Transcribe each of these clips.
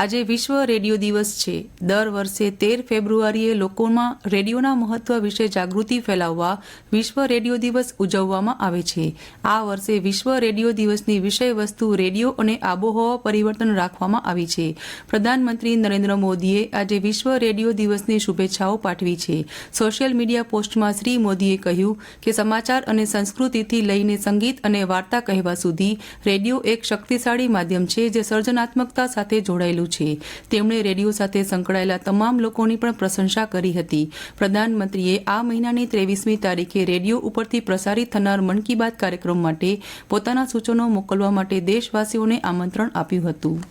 આજે વિશ્વ રેડિયો દિવસ છે. દર વર્ષે તેર ફેબ્રુઆરીએ લોકોમાં રેડિયોના મહત્વ વિશે જાગૃતિ ફેલાવવા વિશ્વ રેડિયો દિવસ ઉજવવામાં આવે છે. આ વર્ષે વિશ્વ રેડિયો દિવસની વિષય વસ્તુ રેડિયો અને આબોહવા પરિવર્તન રાખવામાં આવી છે. પ્રધાનમંત્રી નરેન્દ્ર મોદીએ આજે વિશ્વ રેડિયો દિવસની શુભેચ્છાઓ પાઠવી છે. સોશિયલ મીડિયા પોસ્ટમાં શ્રી મોદીએ કહ્યું કે સમાચાર અને સંસ્કૃતિથી લઈને સંગીત અને વાર્તા કહેવા સુધી રેડિયો એક શક્તિશાળી માધ્યમ છે જે સર્જનાત્મકતા સાથે જોડાયેલું છે. તેમણે રેડિયો સાથે સંકળાયેલા તમામ લોકોની પણ પ્રશંસા કરી હતી. પ્રધાનમંત્રીએ આ મહિનાની ત્રેવીસમી તારીખે રેડિયો ઉપરથી પ્રસારિત થનાર મન કી બાત કાર્યક્રમ માટે પોતાના સૂચનો મોકલવા માટે દેશવાસીઓને આમંત્રણ આપ્યું હતું.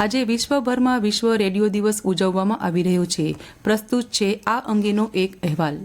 આજે વિશ્વભરમાં વિશ્વ રેડિયો દિવસ ઉજવવામાં આવી રહ્યો છે. પ્રસ્તુત છે આ અંગેનો એક અહેવાલ.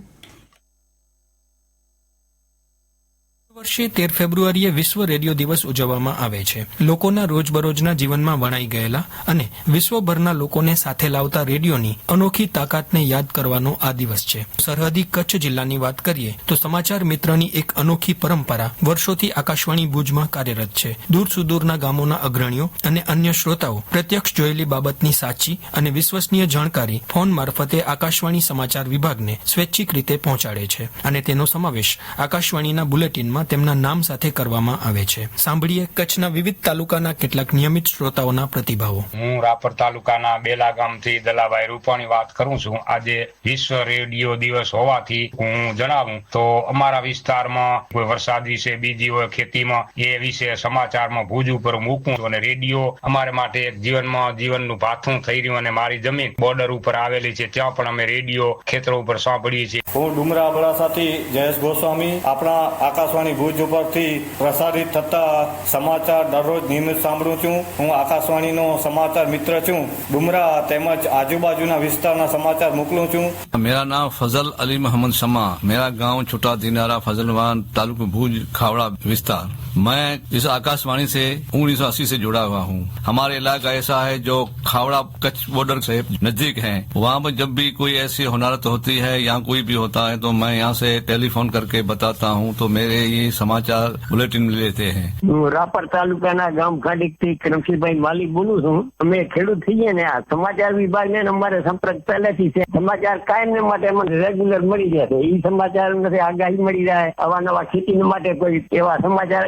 વર્ષે તેર ફેબ્રુઆરીએ વિશ્વ રેડિયો દિવસ ઉજવવામાં આવે છે. લોકોના રોજબરોજના જીવનમાં વણાઈ ગયેલા અને વિશ્વભરના લોકોને સાથે લાવતા રેડિયોની અનોખી તાકાતને યાદ કરવાનો આ દિવસ છે. સરહદી કચ્છ જિલ્લાની વાત કરીએ તો સમાચાર મિત્રની એક અનોખી પરંપરા વર્ષોથી આકાશવાણી ભુજમાં કાર્યરત છે. દૂર સુદૂરના ગામોના અગ્રણીઓ અને અન્ય શ્રોતાઓ પ્રત્યક્ષ જોયેલી બાબતની સાચી અને વિશ્વસનીય જાણકારી ફોન મારફતે આકાશવાણી સમાચાર વિભાગને સ્વૈચ્છિક રીતે પહોંચાડે છે. અને તેનો સમાવેશ આકાશવાણીના બુલેટિનમાં તેમના નામ સાથે કરવામાં આવે છે. સાંભળીએ કચ્છના વિવિધ તાલુકાના કેટલાક નિયમિત શ્રોતાઓના પ્રતિભાવો. હું રાપર તાલુકાના બેલા ગામથી દલાભાઈ રૂપાણી વાત કરું છું. આજે વિશ્વ રેડિયો દિવસ હોવાથી હું જણાવું તો અમારા વિસ્તારમાં કોઈ વરસાદ વિશે બીજી હોય ખેતીમાં એ વિશે સમાચારમાં ભુજ ઉપર મૂકું છું અને રેડિયો અમારે માટે એક જીવનમાં જીવનનું ભાથું થઈ રહ્યું અને મારી જમીન બોર્ડર ઉપર આવેલી છે. ત્યાં પણ અમે રેડિયો ખેતરો ઉપર સાંભળીએ છીએ. હું ડુમરા અબડાસાથી જયેશ ગોસ્વામી આપણા આકાશવાણી ભુજ ઉપરથી પ્રસારિત થતા સમાચાર દરરોજ નિયમિત સાંભળું છું. હું આકાશવાણીનો સમાચાર મિત્ર છું. ડુમરા તેમજ આજુબાજુના વિસ્તારના સમાચાર મોકલું છું. મેરા નામ ફઝલ અલી મહમદ શમા મેરા ગામ છોટા દિનારા ફઝલવાન તાલુકો ભુજ ખાવડા વિસ્તાર. मैं इस आकाशवाणी से उन्नीस सौ अस्सी से जुड़ा हुआ हूँ हमारे इलाका ऐसा है जो खावड़ा कच्छ बॉर्डर से नजदीक है वहाँ पर जब भी कोई ऐसी होनारत होती है या कोई भी होता है तो मैं यहाँ से टेलीफोन करके बताता हूँ तो मेरे ये समाचार बुलेटिन लेते हैं હું રાપર તાલુકાના ગામ ખાડીકથી કરમશીભાઈ માલિક બોલું છું અમે ખેડૂત છીએ ને આ સમાચાર વિભાગને ને અમારે સંપર્ક પહેલેથી છે સમાચાર કાયમ ને માટે અમને રેગ્યુલર મળી જાય છે એ સમાચાર નથી આગાહી મળી જાય અવાનવા ખેતી માટે કોઈ એવા સમાચાર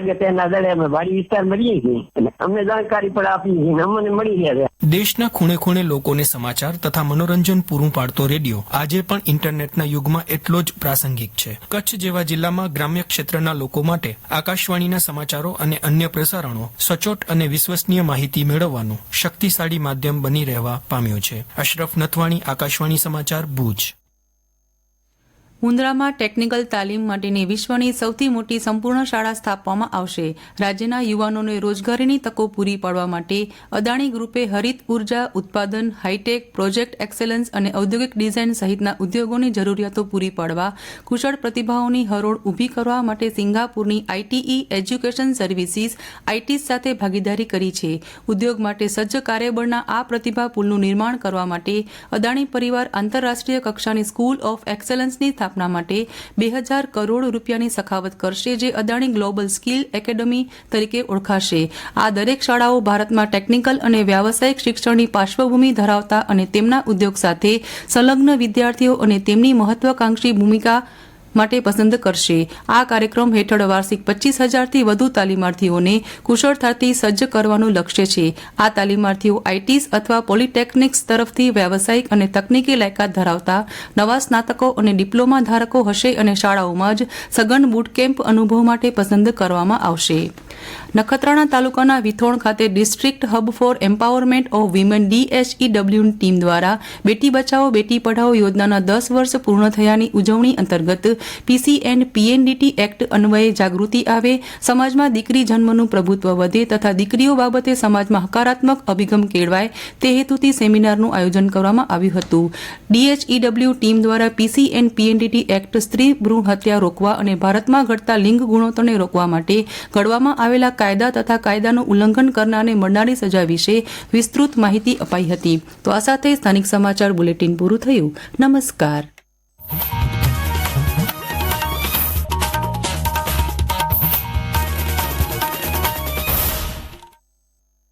દેશના ખૂણે ખૂણે લોકોને સમાચાર તથા મનોરંજન પૂરું પાડતો રેડિયો આજે પણ ઇન્ટરનેટના યુગમાં એટલો જ પ્રાસંગિક છે. કચ્છ જેવા જિલ્લામાં ગ્રામ્ય ક્ષેત્રના લોકો માટે આકાશવાણીના સમાચારો અને અન્ય પ્રસારણો સચોટ અને વિશ્વસનીય માહિતી મેળવવાનું શક્તિશાળી માધ્યમ બની રહેવા પામ્યું છે. અશરફ નથવાણી, આકાશવાણી સમાચાર ભુજ. મુન્દ્રામાં ટેકનિકલ તાલીમ માટેની વિશ્વની સૌથી મોટી સંપૂર્ણ શાળા સ્થાપવામાં આવશે. રાજ્યના યુવાનોને રોજગારીની તકો પૂરી પાડવા માટે અદાણી ગ્રુપે હરિત ઊર્જા ઉત્પાદન હાઈટેક પ્રોજેક્ટ એક્સેલન્સ અને ઔદ્યોગિક ડિઝાઇન સહિતના ઉદ્યોગોની જરૂરિયાતો પૂરી પાડવા, કુશળ પ્રતિભાઓની હરોળ ઊભી કરવા માટે સિંગાપુરની આઈટીઈ એજ્યુકેશન સર્વિસીસ આઈટી સાથે ભાગીદારી કરી છે. ઉદ્યોગ માટે સજ્જ કાર્યબળના આ પ્રતિભા પુલનું નિર્માણ કરવા માટે અદાણી પરિવાર આંતરરાષ્ટ્રીય કક્ષાની સ્કૂલ ઓફ એક્સેલન્સની સ્થાપના માટે બે હજાર કરોડ રૂપિયાની સખાવત કરશે જે અદાણી ગ્લોબલ સ્કિલ એકેડમી તરીકે ઓળખાશે. આ દરેક શાળાઓ ભારતમાં ટેકનિકલ અને વ્યાવસાયિક શિક્ષણની પાર્શ્વભૂમિ ધરાવતા અને તેમના ઉદ્યોગ સાથે સંલગ્ન વિદ્યાર્થીઓ અને તેમની મહત્વાકાંક્ષી ભૂમિકા માટે પસંદ કરશે. આ કાર્યક્રમ હેઠળ વાર્ષિક પચીસ હજારથી વધુ તાલીમાર્થીઓને કુશળતાથી સજ્જ કરવાનું લક્ષ્ય છે. આ તાલીમાર્થીઓ આઈટીસ અથવા પોલિટેકનિક્સ તરફથી વ્યાવસાયિક અને તકનીકી લાયકાત ધરાવતા નવા સ્નાતકો અને ડિપ્લોમા ધારકો હશે અને શાળાઓમાં જ સઘન બુટકેમ્પ અનુભવ માટે પસંદ કરવામાં આવશે. નખત્રાણા તાલુકાના વિથોણ ખાતે district hub for empowerment of women DHEW team દ્વારા બેટી બચાવો, બેટી પઢાઓ યોજનાના દસ વર્ષ પૂર્ણ થયાની ઉજવણી અંતર્ગત પીસી એન્ડ પીએનડીટી એક્ટ અન્વયે જાગૃતિ આવે, સમાજમાં દીકરી જન્મનું પ્રભુત્વ વધે તથા દીકરીઓ બાબતે સમાજમાં હકારાત્મક અભિગમ કેળવાય તે હેતુથી સેમિનારનું આયોજન કરવામાં આવ્યું હતું. ડીએચઈડબ્લ્યુ ટીમ દ્વારા પીસી એન્ડ પીએનડીટી એક્ટ સ્ત્રી ભ્રૂણ હત્યા રોકવા અને ભારતમાં ઘટતા લિંગ ગુણોત્તરને રોકવા માટે ઘડવામાં આવેલા કાયદા તથા કાયદાનું ઉલ્લંઘન કરનારને મળનારી સજા વિશે વિસ્તૃત માહિતી અપાઈ હતી. તો આ સાથે સ્થાનિક સમાચાર બુલેટિન પૂરું થયું. નમસ્કાર.